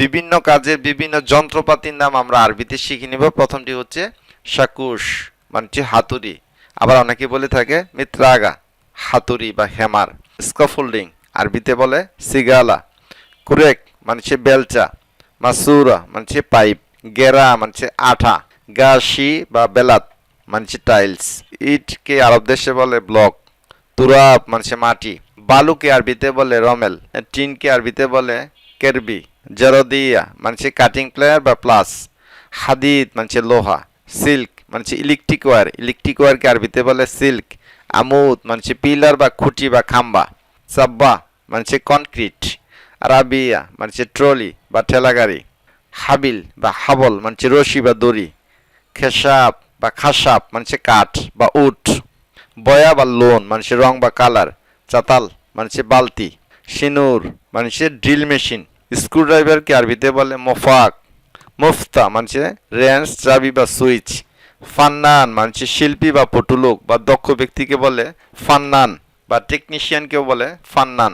বিভিন্ন কাজের বিভিন্ন যন্ত্রপাতির নাম আমরা আরবিতে শিখে নিব। প্রথমটি হচ্ছে শাকুশ মানে হচ্ছে হাতুড়ি। আবার অনেকে বলে থাকে মিত্রাগা, হাতুড়ি বা হেমার। স্কফোল্ডিং, আরবিতে বলে সিগালা। কুরেক মানে বেলচা। মাসুরা মানে পাইপ। গেরা মানে আঠা। গাশি বা বেলাত মানে টাইলস। ইটকে আরব দেশে বলে ব্লক। তুরাব মানে মাটি। বালুকে আরবিতে বলে রমেল। টিনকে আরবিতে বলে কেরবি জরদিয়া মানে কাটিং প্লেয়ার বা প্লাস হাদিদ মানে লোহা সিল্ক মানে ইলেকট্রিক ওয়ার ইলেকট্রিক ওয়ারকে আরবিতে বলে সিল্ক আমুদ মানে পিলার বা খুঁটি বা খাম্বা সাব্বা মানে কনক্রিট রাবিয়া মানে ট্রলি বা ঠেলাগাড়ি হাবিল বা হাবল মানে রশি বা দড়ি খেসাপ বা খাসাপ মানে কাঠ বা উট বয়া বা লোন মানুষের রং বা কালার চাতাল মানুষের বালতি সিনুর মানুষের ড্রিল মেশিন স্ক্রুড্রাইভারকে আরবিতে বলে মোফাক, মুফতা মানুষের রেঞ্জ, চাবি বা সুইচ, ফান্নান মানুষের শিল্পী বা পটুলোক বা দক্ষ ব্যক্তিকে বলে ফান্নান বা টেকনিশিয়ানকেও বলে ফান্নান।